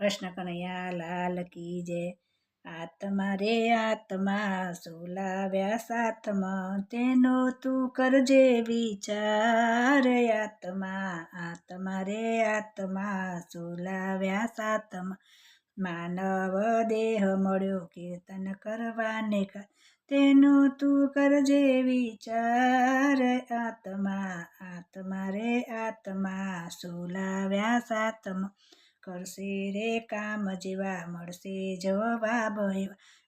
કૃષ્ણ કનૈયા, લાલ કી જય. આત્મા રે આત્મા સોલાવ્યા સાથમાં, તેનો તું કરજે વિચાર. આત્મા આત્મા રે આત્મા સોલાવ્યા સાથમાં. માનવ દેહ મળ્યો કીર્તન કરવાને તેનો તું કરજે વિચાર. આત્મા આત્મા રે આત્મા સોલાવ્યા સાથમાં. કરશે રે કામ જેવા મળશે જવાબ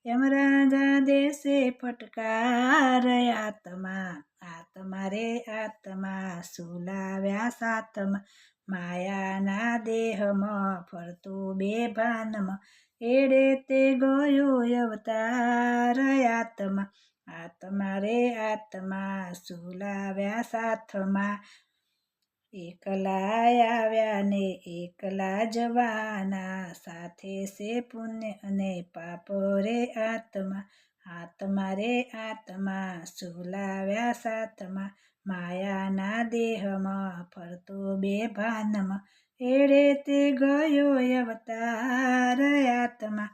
એમ રાજા દેશે ફટકાર, આત્મા આત્મા રે આત્મા, સુલાવ્યા સાતમાં. માયાના દેહમાં ફરતું બે ભાનમાં એડે તે ગયો અવતાર, આત્મા. આત્મા રે આત્મા, સુલાવ્યા સાથમાં એકલા આવ્યા ને એકલા જવાના સાથે છે પુણ્ય અને પાપ રે આત્મા આત્મા રે આત્મા, સુલાવ્યા સાથમાં માયાના દેહમાં ફરતો બે ભાનમાં, એડે તે ગયો અવતાર આત્મા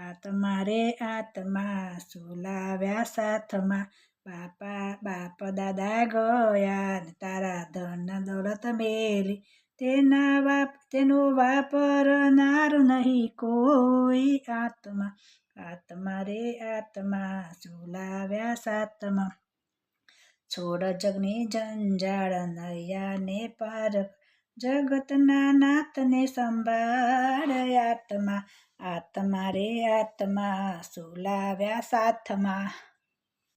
આત્મા રે આત્મા, સુલાવ્યા સાથમાં બાપા બાપ દાદા ગયા તારા ધનના દોલત મેલી તેના વાપ તેનો વાપરનાર નહીં કોઈ આત્મા આત્મા રે આત્મા ઝુલાવ્યા સાતમાં છોડ જગની જંજાળ નૈયાને પાર જગતના નાથને સંભાળ આત્મા આત્મા રે આત્મા સુલાવ્યા સાથમાં